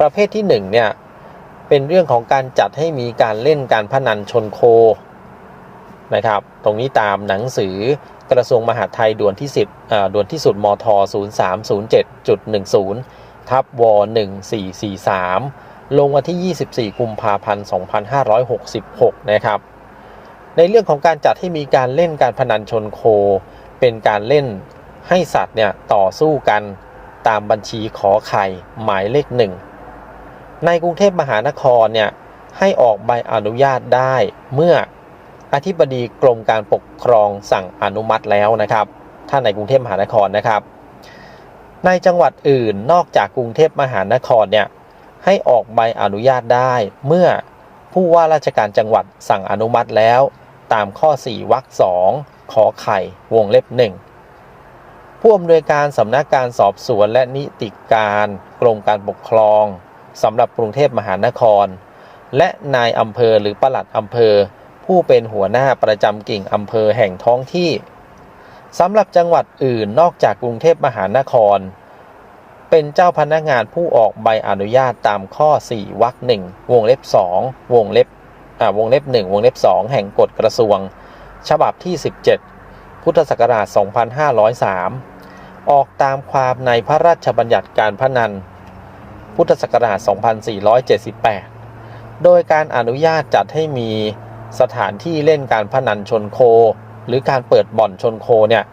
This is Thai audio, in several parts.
ประเภทที่หนึ่งเนี่ยเป็นเรื่องของการจัดให้มีการเล่นการพนันชนโคนะครับ ตรงนี้ตามหนังสือกระทรวงมหาดไทยด่วนที่10อ่าด่วนที่สุดมท 0307.10 ทับว1443 ลงวันที่ 24 กุมภาพันธ์ 2566 นะครับ ในเรื่องของการจัดให้มีการเล่นการพนันชนโค เป็นการเล่นให้สัตว์เนี่ยต่อสู้กันตามบัญชีขอไข่หมายเลขหนึ่ง ในกรุงเทพมหานครเนี่ยให้ออกใบอนุญาตได้เมื่ออธิบดีกรมการปกครองสั่งอนุมัติแล้วนะครับถ้าในกรุงเทพมหานครนะครับ ในจังหวัดอื่นนอกจากกรุงเทพมหานครเนี่ยให้ออกใบอนุญาตได้ เมื่อผู้ว่าราชการจังหวัดสั่งอนุมัติแล้ว ตามข้อ 4วรรคสองขอไข่วงเล็บหนึ่งผู้อำนวยการสำนักการสอบสวนและนิติการกรมการปกครอง สำหรับกรุงเทพมหานคร และนายอำเภอหรือปลัดอำเภอ ผู้เป็นหัวหน้าประจำกิ่งอำเภอแห่งท้องที่สำหรับจังหวัดอื่นนอกจากกรุงเทพมหานคร เป็นเจ้าพนักงานผู้ออกใบอนุญาตตามข้อ 4วรรคหนึ่งวงเล็บ 2 วงเล็บอ่าวงเล็บ 1 วงเล็บ 2 แห่งกฎกระทรวง ฉบับที่ 17 พุทธศักราช 2503 ออกตามความในพระราชบัญญัติการพนัน พุทธศักราช 2478 โดยการอนุญาตจัดให้มีสถานที่เล่นการพนันชนโค หรือการเปิดบ่อนชนโคเนี่ย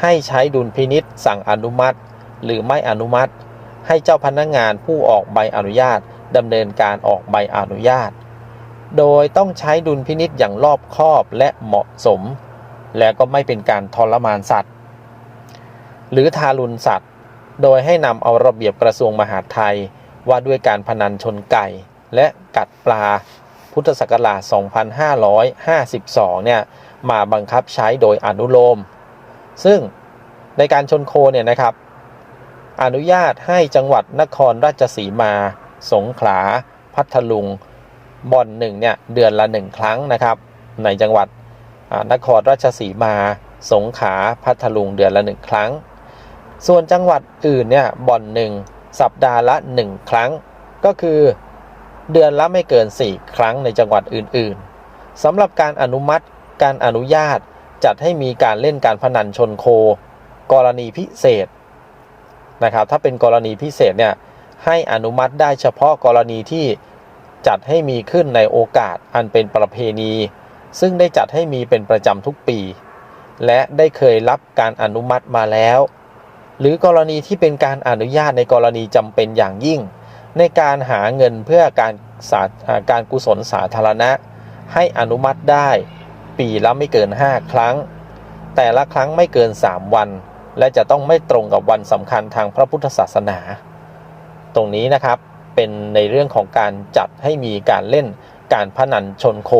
ให้ใช้ดุลพินิษสั่งอนุมัติ หรือไม่อนุมัติ ให้เจ้าพนักงานผู้ออกใบอนุญาตดำเนินการออกใบอนุญาต โดยต้องใช้ดุลพินิษอย่างรอบคอบและเหมาะสม และก็ไม่เป็นการทรมานสัตว์ หรือทารุณสัตว์ โดยให้นำเอาระเบียบกระทรวงมหาดไทย ว่าด้วยการพนันชนไก่ และกัดปลา พุทธศักราช 2552 เนี่ย มาบังคับใช้โดยอนุโลม ซึ่งในการชนโคเนี่ยนะครับ อนุญาตให้จังหวัดนครราชสีมา สงขลา พัทลุง บ่อนหนึ่งเนี่ย เดือนละหนึ่งครั้งนะครับ ในจังหวัดนครราชสีมา สงขลา พัทลุง เดือนละหนึ่งครั้ง ส่วนจังหวัดอื่นเนี่ยบ่อนหนึ่งสัปดาห์ละหนึ่งครั้ง ก็คือเดือนละไม่เกิน 4 ครั้งในจังหวัดอื่นๆสำหรับการอนุมัติการอนุญาตจัดให้มีการเล่นการพนันชนโค กรณีพิเศษนะครับถ้าเป็นกรณีพิเศษเนี่ยให้อนุมัติได้เฉพาะกรณีที่จัดให้มีขึ้นในโอกาสอันเป็นประเพณี ซึ่งได้จัดให้มีเป็นประจำทุกปี และได้เคยรับการอนุมัติมาแล้ว หรือกรณีที่เป็นการอนุญาตในกรณีจำเป็นอย่างยิ่ง ในการหาเงินเพื่อการาการกุศลสาธารณะ ให้อนุมัติได้ ปีละไม่เกิน 5 ครั้ง แต่ละครั้งไม่เกิน 3 วัน และจะต้องไม่ตรงกับวันสำคัญทางพระพุทธศาสนา ตรงนี้นะครับเป็นในเรื่องของการจัดให้มีการเล่นการพนันชนโค